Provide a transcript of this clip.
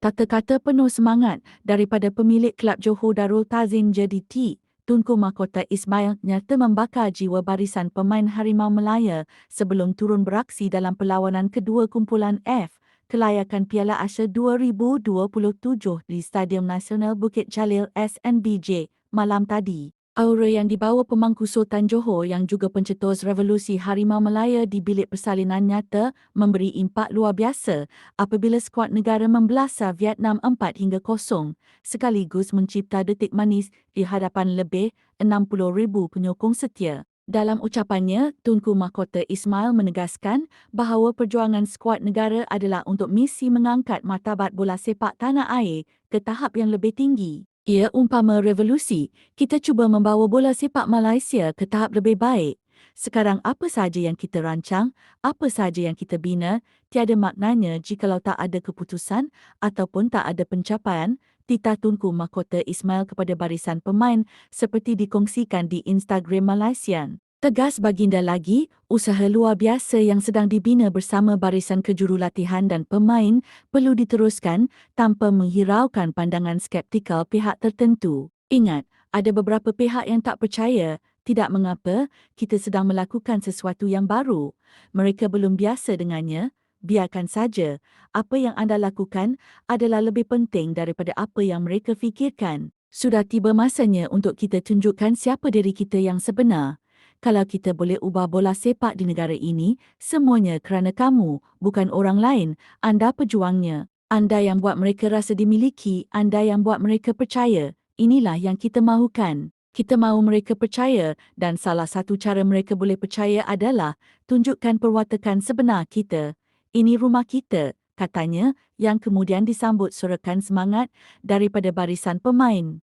Kata-kata penuh semangat daripada pemilik Kelab Johor Darul Tazim JDT, Tunku Mahkota Ismail nyata membakar jiwa barisan pemain Harimau Melaya sebelum turun beraksi dalam perlawanan kedua kumpulan F kelayakan Piala Asia 2027 di Stadium Nasional Bukit Jalil SNBJ malam tadi. Aura yang dibawa pemangku Sultan Johor yang juga pencetus revolusi Harimau Melaya di bilik persalinan nyata memberi impak luar biasa apabila skuad negara membelasah Vietnam 4 hingga 0 sekaligus mencipta detik manis di hadapan lebih 60,000 penyokong setia. Dalam ucapannya, Tunku Mahkota Ismail menegaskan bahawa perjuangan skuad negara adalah untuk misi mengangkat martabat bola sepak tanah air ke tahap yang lebih tinggi. Ia umpama revolusi, kita cuba membawa bola sepak Malaysia ke tahap lebih baik. Sekarang apa sahaja yang kita rancang, apa sahaja yang kita bina, tiada maknanya jikalau tak ada keputusan ataupun tak ada pencapaian, titah tunku mahkota Ismail kepada barisan pemain seperti dikongsikan di Instagram Malaysian. Tegas baginda lagi, usaha luar biasa yang sedang dibina bersama barisan kejurulatihan dan pemain perlu diteruskan tanpa menghiraukan pandangan skeptikal pihak tertentu. Ingat, ada beberapa pihak yang tak percaya, tidak mengapa, kita sedang melakukan sesuatu yang baru. Mereka belum biasa dengannya, biarkan saja. Apa yang anda lakukan adalah lebih penting daripada apa yang mereka fikirkan. Sudah tiba masanya untuk kita tunjukkan siapa diri kita yang sebenar kalau kita boleh ubah bola sepak di negara ini, semuanya kerana kamu, bukan orang lain, anda pejuangnya. Anda yang buat mereka rasa dimiliki, anda yang buat mereka percaya. Inilah yang kita mahukan. Kita mahu mereka percaya dan salah satu cara mereka boleh percaya adalah tunjukkan perwatakan sebenar kita. Ini rumah kita, katanya, yang kemudian disambut sorakan semangat daripada barisan pemain.